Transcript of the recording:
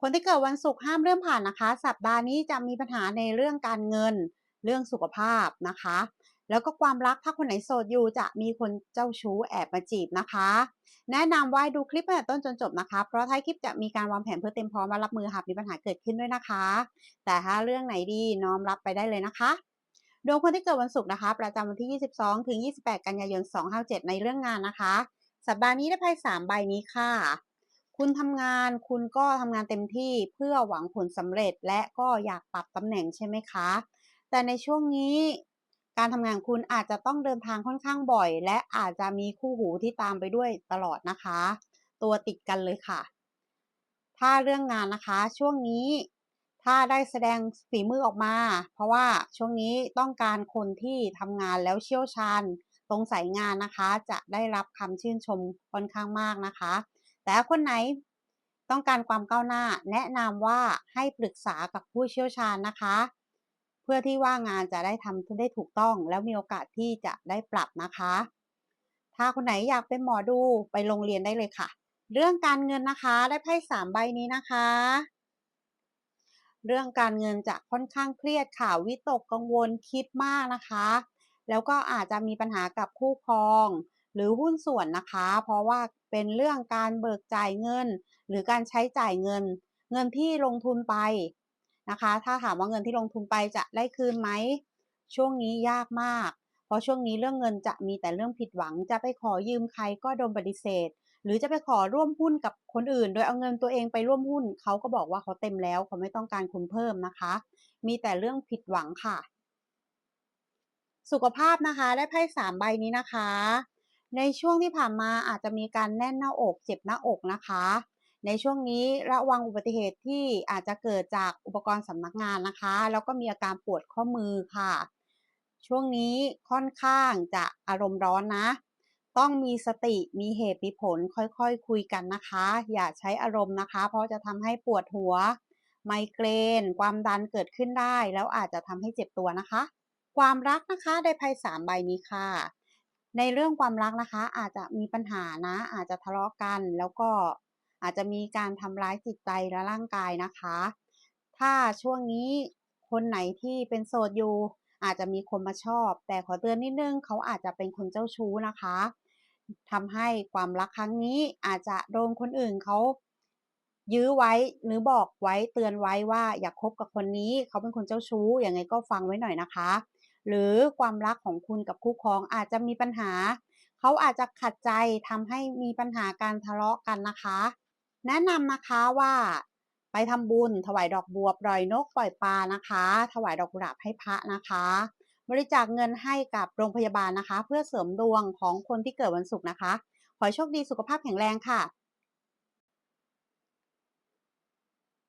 คนที่เกิดวันศุกร์ห้ามเลื่อนผ่านนะคะ สัปดาห์นี้จะมีปัญหาในเรื่องการเงิน เรื่องสุขภาพนะคะ แล้วก็ความรักถ้าคนไหนโสดอยู่จะมีคนเจ้าชู้แอบมาจีบนะคะ แนะนำว่าดูคลิปตั้งแต่ต้นจนจบนะคะ เพราะท้ายคลิปจะมีการวางแผนเพื่อเตรียมพร้อมมารับมือหากมีปัญหาเกิดขึ้นด้วยนะคะ แต่ถ้าเรื่องไหนดีน้อมรับไปได้เลยนะคะดวงคนที่เกิดวันศุกร์นะคะ ประจำวันที่ 22 ถึง 28 กันยายน 257 ในเรื่องงานนะคะ สัปดาห์นี้ได้ไพ่3ใบนี้ค่ะ คุณทำงานคุณก็ทำงานเต็มที่เพื่อหวังผลสำเร็จและก็อยากปรับตำแหน่งใช่ไหมคะ แต่ในช่วงนี้การทำงานคุณอาจจะต้องเดินทางค่อนข้างบ่อย และอาจจะมีคู่หูที่ตามไปด้วยตลอดนะคะ ตัวติดกันเลยค่ะ ถ้าเรื่องงานนะคะช่วงนี้ถ้าได้แสดงฝีมือออกมา เพราะว่าช่วงนี้ต้องการคนที่ทำงานแล้วเชี่ยวชาญ ตรงสายงานนะคะ จะได้รับคำชื่นชมค่อนข้างมากนะคะ แต่คนไหนต้องการความก้าวหน้า แนะนำว่าให้ปรึกษากับผู้เชี่ยวชาญนะคะ เพื่อที่ว่างานจะได้ทำได้ถูกต้อง แล้วมีโอกาสที่จะได้ปรับนะคะ ถ้าคนไหนอยากเป็นหมอดูไปโรงเรียนได้เลยค่ะ เรื่องการเงินนะคะได้ไพ่สามใบนี้นะคะ เรื่องการเงินจะค่อนข้างเครียดค่ะวิตกกังวลคิดมากนะคะ แล้วก็อาจจะมีปัญหากับคู่ครอง หรือหุ้นส่วนนะคะ เพราะว่าเป็นเรื่องการเบิกจ่ายเงิน หรือการใช้จ่ายเงิน เงินที่ลงทุนไปนะคะ ถ้าถามว่าเงินที่ลงทุนไปจะได้คืนไหมช่วงนี้ยากมาก เพราะช่วงนี้เรื่องเงินจะมีแต่เรื่องผิดหวัง จะไปขอยืมใครก็โดนปฏิเสธ หรือจะไปขอร่วมหุ้นกับคนอื่น โดยเอาเงินตัวเองไปร่วมหุ้น เขาก็บอกว่าเขาเต็มแล้วเขาไม่ต้องการคุณเพิ่มนะคะ มีแต่เรื่องผิดหวังค่ะ สุขภาพนะคะได้ไพ่สามใบนี้นะคะ ในช่วงที่ผ่านมาอาจจะมีการแน่นหน้าอกเจ็บหน้าอกนะคะ ในช่วงนี้ระวังอุบัติเหตุที่อาจจะเกิดจากอุปกรณ์สำนักงานนะคะ แล้วก็มีอาการปวดข้อมือค่ะ ช่วงนี้ค่อนข้างจะอารมณ์ร้อนนะ ต้องมีสติมีเหตุมีผลค่อยๆคคุยกันนะคะ อย่าใช้อารมณ์นะคะ เพราะจะทำให้ปวดหัว ไมเกรน ความดันเกิดขึ้นได้ แล้วอาจจะทำให้เจ็บตัวนะคะ ความรักนะคะได้ไพ่สามใบนี้ค่ะ ในเรื่องความรักนะคะ อาจจะมีปัญหานะ อาจจะทะเลาะกัน แล้วก็อาจจะมีการทำร้ายจิตใจและร่างกายนะคะ ถ้าช่วงนี้คนไหนที่เป็นโสดอยู่ อาจจะมีคนมาชอบ แต่ขอเตือนนิดนึงเขาอาจจะเป็นคนเจ้าชู้นะคะทำให้ความรักครั้งนี้อาจจะโดนคนอื่นเขายื้อไว้หรือบอกไว้เตือนไว้ว่าอย่าคบกับคนนี้ เขาเป็นคนเจ้าชู้ยังไงก็ฟังไว้หน่อยนะคะ หรือความรักของคุณกับคู่ครองอาจจะมีปัญหา เขาอาจจะขัดใจทำให้มีปัญหาการทะเลาะกันนะคะ แนะนำนะคะว่า ไปทำบุญ ถวายดอกบัวปล่อยนกปล่อยปลานะคะ ถวายดอกกุหลาบให้พระนะคะ บริจาคเงินให้กับโรงพยาบาลนะคะ เพื่อเสริมดวงของคนที่เกิดวันศุกร์นะคะ ขอให้โชคดีสุขภาพแข็งแรงค่ะ